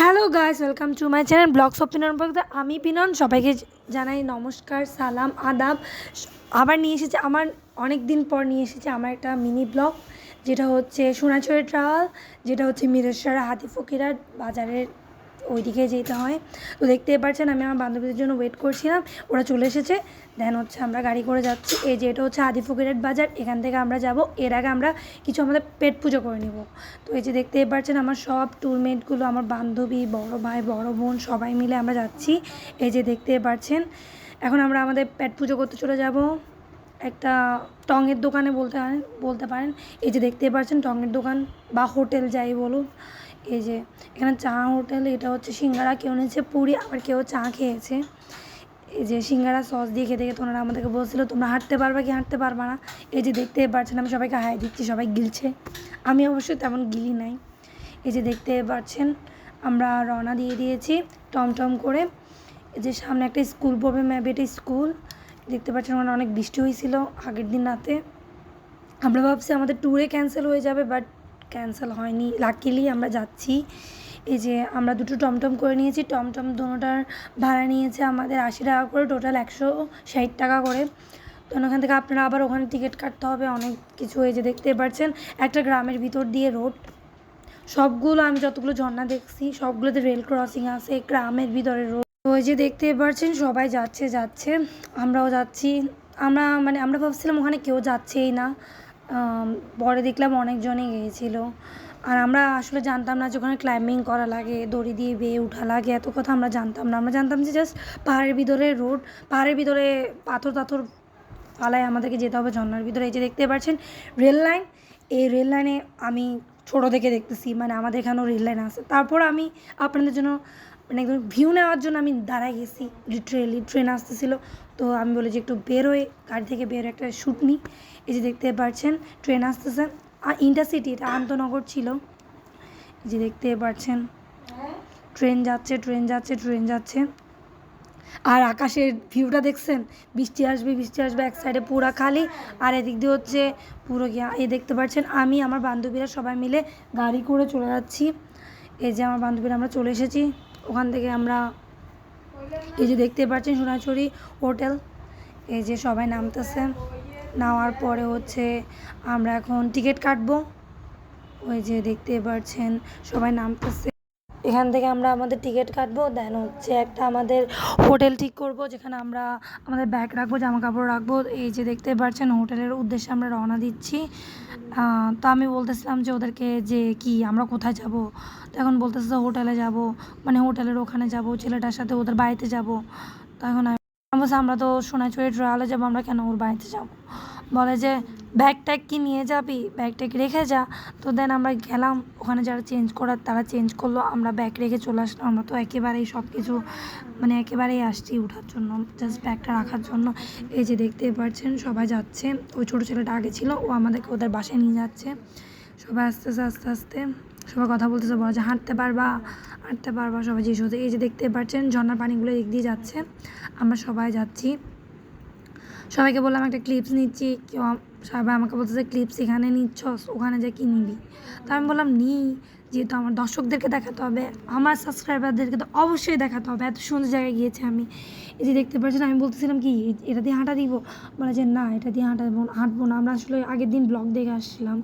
Hello guys welcome to my channel vlogs of Pinon বলতে আমি পিনন সবাইকে জানাই নমস্কার, সালাম, আদাব। আবার নিয়ে এসেছে, আমার অনেক দিন পর নিয়ে এসেছে আমার একটা মিনি ব্লগ যেটা হচ্ছে সোনাচুরি ট্রাভেল যেটা হচ্ছে মিরেশ্বরা হাতি ফকিরার বাজারের ওইদিকে যেতে হয়। তো দেখতেই পাচ্ছেন আমি আমার বান্ধবীদের জন্য ওয়েট করছিলাম। ওরা চলে এসেছে। দেন হচ্ছে আমরা গাড়ি করে যাচ্ছি। এই যে এটা হচ্ছে আদি ফকিরের বাজার। এখান থেকে আমরা যাব। এর আগে আমরা কিছু আমাদের পেট পুজো করে নিব। তো এই যে দেখতেই পাচ্ছেন আমার সব টুরমেটগুলো আমার বান্ধবী, বড় ভাই, বড় বোন সবাই মিলে আমরা যাচ্ছি। এই যে দেখতে পাচ্ছেন। এখন আমরা আমাদের পেট পুজো করতে চলে যাব। একটা টঙের দোকানে বলতে পারেন বলতে পারেন। এই যে দেখতেই পাচ্ছেন টঙের দোকান বা হোটেল যাই বলুন। এই যে, এখানে চা হোটেল, এটা হচ্ছে সিঙ্গারা। কেউ নিয়েছে পুরি, আবার কেউ চা খেয়েছে। এই যে সিঙ্গারা সস দিয়ে খেতে খেতে ওনারা আমাদেরকে বলছিল, তোমরা হাঁটতে পারবে কি হাঁটতে পারবে না? এই যে দেখতে পাচ্ছেন, আমি সবাইকে হাই দিচ্ছি, সবাই গিলছে। আমি অবশ্যই তেমন গিলি নাই। এই যে দেখতে পাচ্ছেন, আমরা রওনা দিয়ে দিয়েছি টমটম করে। এই যে সামনে একটা স্কুল পড়বে ম্যাবি এটা স্কুল। দেখতে পাচ্ছেন, ওখানে অনেক বৃষ্টি হয়েছিল আগের দিন রাতে। আমরা ভাবছি আমাদের ট্যুরে ক্যান্সেল হয়ে যাবে বাট ক্যান্সেল হয়নি। লাকিলি আমরা যাচ্ছি। এই যে আমরা দুটো টমটম করে নিয়েছি। টমটম দুটোটার ভাড়া নিয়েছে আমাদের আশি টাকা করে টোটাল একশো ষাট টাকা করে। তো ওখান থেকে আপনারা আবার ওখানে টিকিট কাটতে হবে, অনেক কিছু এই যে দেখতে পাচ্ছেন। একটা গ্রামের ভিতর দিয়ে রোড সবগুলো আমি যতগুলো ঝর্ণা দেখছি, সবগুলোতে রেল ক্রসিং আছে, গ্রামের ভিতরে রোড ওই যে দেখতে পাচ্ছেন, সবাই যাচ্ছে যাচ্ছে। আমরাও যাচ্ছি। আমরা মানে আমরা ভাবছিলাম ওখানে কেউ যাচ্ছেই না। পরে দেখলাম অনেকজনই গিয়েছিল। আর আমরা আসলে জানতাম না যে ওখানে ক্লাইম্বিং করা লাগে, দড়ি দিয়ে বেয়ে উঠা লাগে, এত কথা আমরা জানতাম না। আমরা জানতাম যে জাস্ট পাহাড়ের ভিতরে রোড পাহাড়ের ভিতরে পাথর টাথর পালায় আমাদেরকে যেতে হবে ঝর্নার ভিতরে। এই যে দেখতে পাচ্ছেন রেল লাইন এই রেল লাইনে আমি ছোটো থেকে দেখতেছি মানে আমাদের এখানেও রেল লাইন আছে। তারপর আমি আপনাদের জন্য মানে একদম ভিউ নেওয়ার জন্য আমি দাঁড়ায় গেছি লিটারেলি ট্রেন আসতেছিল। তো আমি বলি যে একটু বেরোয় গাড়ি থেকে বেরোয় একটা শ্যুট নিই এই যে দেখতে পাচ্ছেন ট্রেন আসতেছে। আর ইন্টারসিটি এটা আন্তনগর ছিল। যে দেখতে পাচ্ছেন ট্রেন যাচ্ছে ট্রেন যাচ্ছে ট্রেন যাচ্ছে। আর আকাশের ভিউটা দেখছেন? বৃষ্টি আসবে বৃষ্টি আসবে, এক সাইডে পুরা খালি। আর এদিক দিয়ে হচ্ছে পুরো গিয়া, এই দেখতে পাচ্ছেন, আমি, আমার বান্ধবীরা সবাই মিলে গাড়ি করে চলে যাচ্ছি। এই যে আমার বান্ধবীরা, আমরা চলে এসেছি। ওখান থেকে আমরা এই যে দেখতে পাচ্ছেন সোনাচুরি হোটেল, এই যে সবাই নামতেছে। নামার পরে হচ্ছে আমরা এখন টিকিট কাটবো। ওই যে দেখতে পাচ্ছেন সবাই নামতেছে। এখান থেকে আমরা আমাদের টিকিট কাটবো দেন হচ্ছে একটা আমাদের হোটেল ঠিক করব, যেখানে আমরা আমাদের ব্যাগ রাখব জামা কাপড় রাখব। এই যে দেখতে পাচ্ছেন, হোটেলের উদ্দেশ্যে আমরা রওনা দিচ্ছি। তো আমি বলতেছিলাম যে ওদেরকে যে কি, আমরা কোথায় যাব? তো এখন বলতেছে হোটেলে যাব মানে হোটেলের ওখানে যাব, ছেলেটার সাথে ওদের বাড়িতে যাব। তো এখন আমি আমরা তো সোনাচুরি ট্রায়ালে যাব, আমরা কেন ওর বাড়িতে যাব? বলে যে ব্যাগ ট্যাগ কি নিয়ে যাবি? ব্যাগ ট্যাগ রেখে যা। তো দেন আমরা গেলাম, ওখানে যারা চেঞ্জ করার তারা চেঞ্জ করল, আমরা ব্যাগ রেখে চলে আসলাম। আমরা তো একেবারেই সব কিছু মানে একেবারেই আসছি ওঠার জন্য জাস্ট ব্যাগটা রাখার জন্য। এই যে দেখতে পাচ্ছেন সবাই যাচ্ছে। ওই ছোটো ছেলেটা আগে ছিল, ও আমাদেরকে ওদের বাসায় নিয়ে যাচ্ছে। সবাই আস্তে আস্তে আস্তে আস্তে সবাই কথা বলতেছে, বলা যে, হাঁটতে পারবা? হাঁটতে পারবা, সবাই যে সোজা এই যে দেখতে পাচ্ছেন ঝর্ণার পানিগুলো দিক দিয়ে যাচ্ছে। আমরা সবাই যাচ্ছি। সবাইকে বললাম একটা ক্লিপস নিচ্ছি। কেউ সবাই আমাকে বলতেছে ক্লিপস এখানে নিচ্ছ ওখানে যে কিনবি। তা আমি বললাম, নিই। যেহেতু আমার দর্শকদেরকে দেখাতে হবে, আমার সাবস্ক্রাইবারদেরকে তো অবশ্যই দেখাতে হবে। এত সুন্দর জায়গায় গিয়েছি আমি। এই যে দেখতে পাচ্ছেন, আমি বলতেছিলাম কি, এটা দিয়ে হাঁটা দিব? বলে যে না, এটা দিয়ে হাঁটাবো হাঁটবো না। আমরা আসলে আগের দিন ব্লগ দেখে আসছিলাম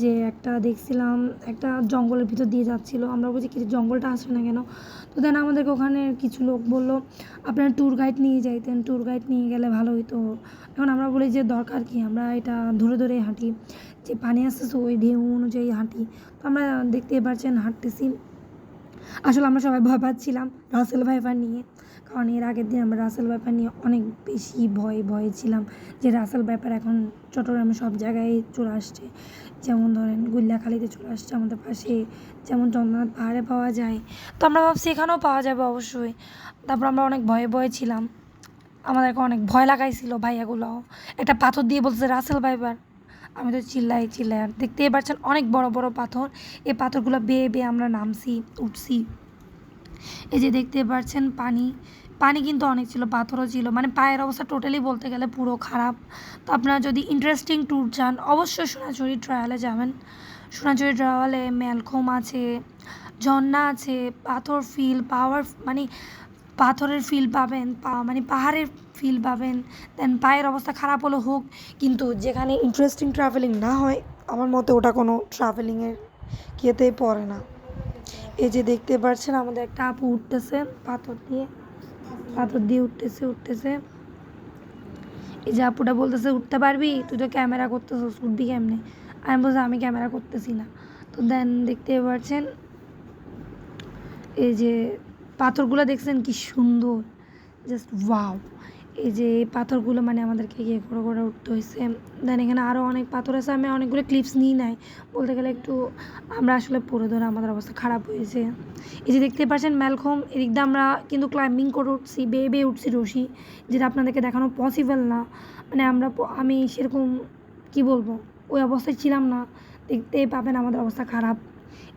যে একটা দেখছিলাম একটা জঙ্গলের ভিতর দিয়ে যাচ্ছিল। আমরা বলছি, কি জঙ্গলটা আসবে না কেন? তো দেন আমাদেরকে ওখানে কিছু লোক বলল, আপনারা ট্যুর গাইড নিয়ে যাইতেন। ট্যুর গাইড নিয়ে গেলে ভালো হতো এখন আমরা বলি যে, দরকার কি? আমরা এটা ধরে ধরে হাঁটি। যে পানি আসতেছে ওই ঢেউ অনুযায়ী হাঁটি। তো আমরা দেখতে পাচ্ছেন, হাঁটতেছি। আসলে আমরা সবাই ভয় পাচ্ছিলাম রাসেল ভাইপার নিয়ে। কারণ এর আগের দিন আমরা রাসেল ভাইপার নিয়ে অনেক বেশি ভয় ভয়ে ছিলাম যে রাসেল ভাইপার এখন চট্টগ্রামে সব জায়গায় চলে আসছে। যেমন ধরেন গুল্লাখালিতে চলে আসছে আমাদের পাশে। যেমন চন্দ্রনাথ পাহাড়ে পাওয়া যায়। তো আমরা ভাবছি এখানেও পাওয়া যাবে অবশ্যই। তারপর আমরা অনেক ভয়ে ভয়ে ছিলাম। আমাদেরকে অনেক ভয় লাগাইছিল ভাইয়াগুলো একটা পাথর দিয়ে বলছে রাসেল ভাইবার আমি তো চিল্লাই চিল্লাই। আর দেখতেই পাচ্ছেন অনেক বড় বড় পাথর। এই পাথরগুলো বেয়ে বেয়ে আমরা নামছি, উঠছি। এই যে দেখতে পাচ্ছেন পানি। পানি কিন্তু অনেক ছিল, পাথরও ছিল। মানে পায়ের অবস্থা টোটালি বলতে গেলে পুরো খারাপ। তো আপনারা যদি ইন্টারেস্টিং ট্যুর চান অবশ্যই সোনাঝুরি ট্রায়ালে যাবেন। সোনাঝুরি ট্রায়ালে ম্যালখোম আছে, ঝর্ণা আছে, পাথর ফিল পাওয়ার মানে পাথরের ফিল পাবেন মানে পাহাড়ের ফিল পাবেন দেন পায়ের অবস্থা খারাপ হলো হোক, কিন্তু যেখানে ইন্টারেস্টিং ট্রাভেলিং না হয়, আমার মতে ওটা কোনো ট্রাভেলিংয়ের ইয়েতেই পড়ে না। এই যে দেখতে পাচ্ছেন, আমাদের একটা আপু উঠতেছে, পাথর দিয়ে পাথর দিয়ে উঠতেছে উঠতেছে। এই যে আপুটা বলতেছে, উঠতে পারবি? তুই তো ক্যামেরা করতেছিস, উঠবি কেমনে? আমি বলছি, আমি ক্যামেরা করতেছি না। তো দেন দেখতে পাচ্ছেন, এই যে পাথরগুলো দেখছেন কি সুন্দর। জাস্ট ওয়াও এই যে পাথরগুলো মানে আমাদেরকে ইয়ে করে করে উঠতে হয়েছে দেন এখানে আরও অনেক পাথর আছে, আমি অনেকগুলো ক্লিপস নিই নাই। বলতে গেলে একটু আমরা আসলে পড়ে ধরে আমাদের অবস্থা খারাপ হয়েছে। এই যে দেখতে পাচ্ছেন ম্যালখম এদিক দিয়ে আমরা কিন্তু ক্লাইম্বিং করে উঠছি, বেয়ে বেয়ে উঠছি রশি, যেটা আপনাদেরকে দেখানো পসিবল না। মানে আমরা আমি সেরকম কি বলব? ওই অবস্থায় ছিলাম না। দেখতেই পাবেন আমাদের অবস্থা খারাপ।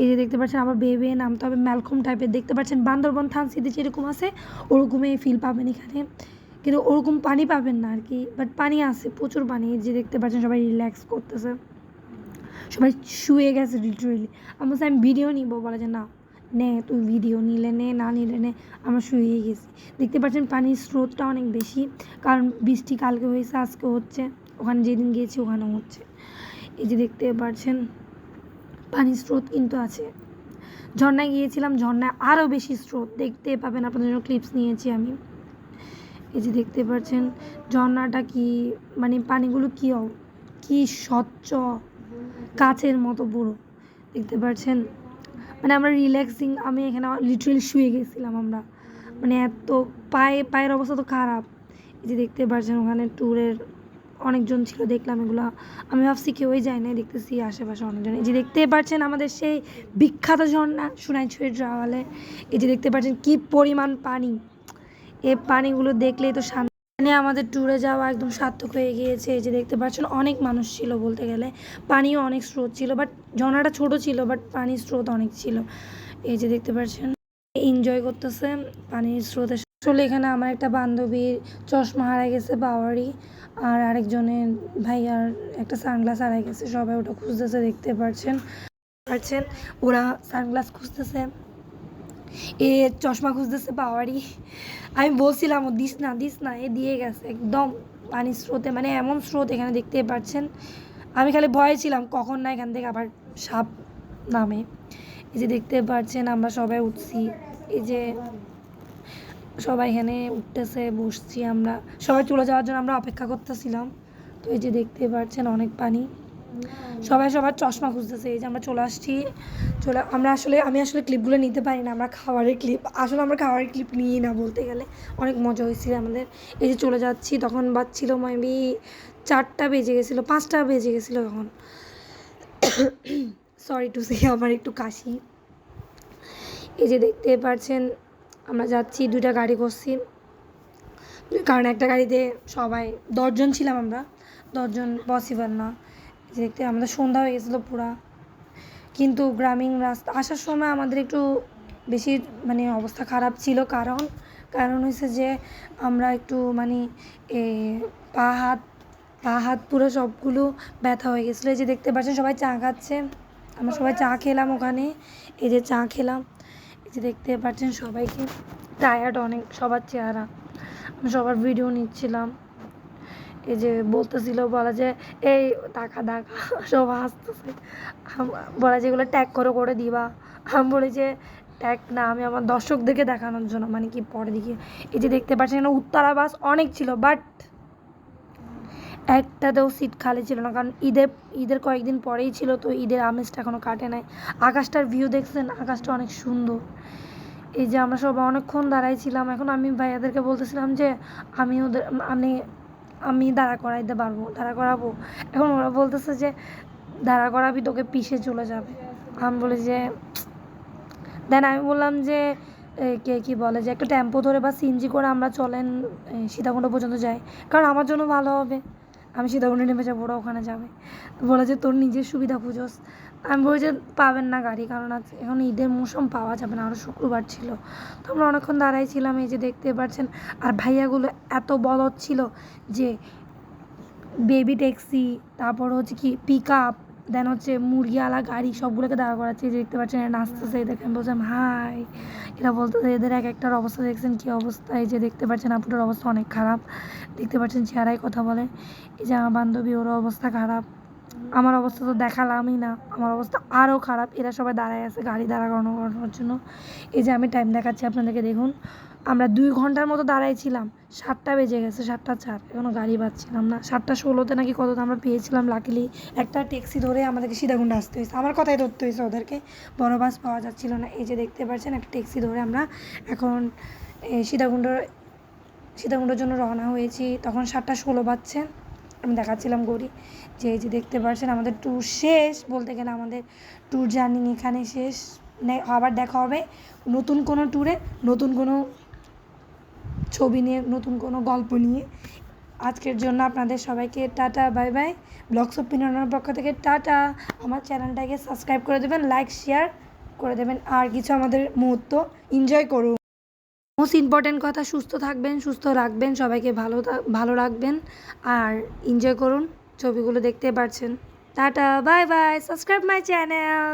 এই যে দেখতে পাচ্ছেন আবার বেয়ে বেয়ে নামতে হবে ম্যালকম টাইপের। দেখতে পাচ্ছেন বান্দরবন থান থানসিতে যেরকম আছে, ওরকমই ফিল পাবেন এখানে। কিন্তু ওরকম পানি পাবেন না আর কি বাট পানি আছে, প্রচুর পানি। যে দেখতে পাচ্ছেন সবাই রিল্যাক্স করতেছে। সবাই শুয়ে গেছে লিটারেলি আমি বলছি আমি ভিডিও নিব, বলে যে না, নে, তুই ভিডিও নিলে নে, না নিলে নে, আমার শুয়ে গেছি। দেখতে পাচ্ছেন পানির স্রোতটা অনেক বেশি, কারণ বৃষ্টি কালকে হয়েছে, আজকে হচ্ছে, ওখানে যেদিন গিয়েছি, ওখানেও হচ্ছে। এই যে দেখতে পাচ্ছেন পানির স্রোত কিন্তু আছে। ঝর্ণায় গিয়েছিলাম, ঝর্ণায় আরও বেশি স্রোত। দেখতে পাবেন আপনাদের জন্য ক্লিপস নিয়েছি আমি। এই যে দেখতে পাচ্ছেন, ঝর্ণাটা কি মানে পানিগুলো কি কি স্বচ্ছ, কাচের মতো পুরো। দেখতে পাচ্ছেন মানে আমরা রিল্যাক্সিং আমি এখানে লিটারেলি শুয়ে গেছিলাম আমরা। মানে এত, পায়ে, পায়ের অবস্থা তো খারাপ। এই যে দেখতে পাচ্ছেন ওখানে ট্যুরের অনেকজন ছিল, দেখলাম এগুলো। আমি ভাবছি কেউই যায় নাই, দেখতেছি আশেপাশে অনেকজন। এই যে দেখতে পাচ্ছেন আমাদের সেই বিখ্যাত ঝর্ণা সোনাইছড়ি ট্রাভেলে এই যে দেখতে পাচ্ছেন কি পরিমাণ পানি। এই পানিগুলো দেখলেই তো শান্তি মানে আমাদের ট্যুরে যাওয়া একদম সার্থক হয়ে গিয়েছে। এই যে দেখতে পাচ্ছেন অনেক মানুষ ছিল বলতে গেলে। পানিও অনেক স্রোত ছিল বাট ঝর্ণাটা ছোট ছিল বাট পানির স্রোত অনেক ছিল। এই যে দেখতে পাচ্ছেন এনজয় করতেছে পানির স্রোতে আসলে এখানে আমার একটা বান্ধবীর চশমা হারাই গেছে বাওয়ারি আর আরেকজনের ভাইয়ার একটা সানগ্লাস হারাই গেছে, সবাই ওটা খুঁজতেছে, দেখতে পাচ্ছেন পারছেন, ওরা সানগ্লাস খুঁজতেছে। এ চশমা খুঁজতেছে পাওয়ারই আমি বলছিলাম ও দিস না দিস না। এ দিয়ে গেছে একদম পানির স্রোতে মানে এমন স্রোত এখানে দেখতে পাচ্ছেন আমি খালি ভয়ে ছিলাম, কখন না এখান থেকে আবার সাপ নামে? এই যে দেখতে পাচ্ছেন আমরা সবাই উঠছি। এই যে সবাই এখানে উঠতেছে, বসছি আমরা। সবাই চলে যাওয়ার জন্য আমরা অপেক্ষা করতেছিলাম। তো এই যে দেখতে পাচ্ছেন অনেক পানি। সবাই সবার চশমা খুঁজতেছে। এই যে আমরা চলে আসছি। চলে, আমরা আসলে, আমি আসলে ক্লিপগুলো নিতে পারি না। আমরা খাবারের ক্লিপ আসলে আমরা খাবারের ক্লিপ নিই না বলতে গেলে। অনেক মজা হয়েছিল আমাদের। এই যে চলে যাচ্ছি, তখন বাজছিল মেবি চারটা বেজে গেছিল, পাঁচটা বেজে গেছিল তখন। সরি টু সে আমার একটু কাশি। এই যে দেখতে পাচ্ছেন আমরা যাচ্ছি দুইটা গাড়ি করছি। কারণ একটা গাড়িতে সবাই দশজন ছিলাম আমরা। দশজন পসিবল না। দেখতে আমাদের সন্ধ্যা হয়ে গেছিল পুরা। কিন্তু গ্রামীণ রাস্তা আসার সময় আমাদের একটু বেশি মানে অবস্থা খারাপ ছিল। কারণ কারণ হয়েছে যে আমরা একটু মানে এ, পা হাত পা হাত পুরো সবগুলো ব্যথা হয়ে গেছিল। এই যে দেখতে পাচ্ছেন সবাই চা খাচ্ছে। আমরা সবাই চা খেলাম ওখানে। এই যে চা খেলাম। যে দেখতে পাচ্ছেন সবাইকে টায়ার্ড অনেক, সবার চেহারা। আমি সবার ভিডিও নিচ্ছিলাম। এই যে বলতেছিল, বলা যে, এই টাকা দেখা সব হাসতেছে। বলা যে, এগুলো ট্যাগ করে করে দিবা। আমি, বলি যে ট্যাগ না, আমি আমার দর্শকদেরকে দেখানোর জন্য। মানে কি, পরে দিকে এই যে দেখতে পাচ্ছেন, এখানে উত্তরা বাস অনেক ছিল বাট একটাতেও সিট খালি ছিল না, কারণ ঈদের ঈদের কয়েকদিন পরেই ছিল, তো ঈদের আমেজটা এখনও কাটে নাই। আকাশটার ভিউ দেখছেন? আকাশটা অনেক সুন্দর। এই যে আমরা সব অনেকক্ষণ দাঁড়াই ছিলাম, এখন আমি ভাইয়াদেরকে বলতেছিলাম যে, আমি ওদের, আমি আমি দাঁড়া করাইতে পারব, দাঁড়া করাবো। এখন ওরা বলতেছে যে, দাঁড়া করাবি, তোকে পিষে চলে যাবে। আমি বলি যে, দেন আমি বললাম যে কে, কি বলে যে, একটা টেম্পো ধরে বা সিনজি করে আমরা চলেন সীতাকুণ্ড পর্যন্ত যাই, কারণ আমার জন্য ভালো হবে। আমি সীতাকুণ্ডে নেমে যাব, ওরা ওখানে যাবে। বলে যে, তোর নিজের সুবিধা খুঁজোস। আমি বলি যে, পাবেন না গাড়ি, কারণ আজ এখন ঈদের মৌসুম, পাওয়া যাবে না। আরও শুক্রবার ছিল। তো আমরা অনেকক্ষণ দাঁড়াইছিলাম এই যে দেখতে পাচ্ছেন। আর ভাইয়াগুলো এত বলদ ছিল যে, বেবি ট্যাক্সি, তারপর হচ্ছে কি পিক আপ দেন হচ্ছে মুরগিওয়ালা গাড়ি সবগুলোকে দাঁড়া করাচ্ছে যে দেখতে পাচ্ছেন, এরা নাচতেছে দেখেন বলছিলাম হাই। এরা বলতে এদের এক একটার অবস্থা দেখছেন, কী অবস্থা? এই যে দেখতে পাচ্ছেন, আপুটার অবস্থা অনেক খারাপ। দেখতে পাচ্ছেন, চেহারায় কথা বলে। এই যে আমার বান্ধবী, ওর অবস্থা খারাপ। আমার অবস্থা তো দেখালামই না। আমার অবস্থা আরও খারাপ। এরা সবাই দাঁড়ায় আছে, গাড়ি দাঁড়া করানো করানোর জন্য। এই যে আমি টাইম দেখাচ্ছি আপনাদেরকে, দেখুন। আমরা দুই ঘণ্টার মতো দাঁড়াইছিলাম। সাতটা বেজে গেছে, সাতটা চার। এখনও গাড়ি পাচ্ছিলাম না। সাতটা ষোলোতে নাকি কত আমরা পেয়েছিলাম লাকিলি একটা ট্যাক্সি ধরে আমাদেরকে সীতাকুণ্ড আসতে হয়েছে। আমার কথাই ধরতে হয়েছে ওদেরকে, বড় বাস পাওয়া যাচ্ছিল না। এই যে দেখতে পাচ্ছেন, একটা ট্যাক্সি ধরে আমরা এখন সীতাকুণ্ড, সীতাকুণ্ডের জন্য রওনা হয়েছি। তখন সাতটা ষোলো বাজছে। আমি দেখাচ্ছিলাম গড়ি যে, এই যে দেখতে পাচ্ছেন, আমাদের ট্যুর শেষ বলতে গেলে আমাদের ট্যুর জার্নি এখানে শেষ। আবার দেখা হবে নতুন কোনো ট্যুরে নতুন কোনো ছবি নিয়ে, নতুন কোনো গল্প নিয়ে। আজকের জন্য আপনাদের সবাইকে tata, bye bye. Vlogs of পিনানোর পক্ষ থেকে টাটা। আমার চ্যানেলটাকে সাবস্ক্রাইব করে দেবেন লাইক শেয়ার করে দেবেন। আর কিছু আমাদের মুহূর্ত এনজয় করুন। মোস্ট ইম্পর্টেন্ট কথা, সুস্থ থাকবেন, সুস্থ রাখবেন, সবাইকে ভালো ভালো রাখবেন। আর এনজয় করুন, ছবিগুলো দেখতে পারছেন। Tata, bye bye. Subscribe my channel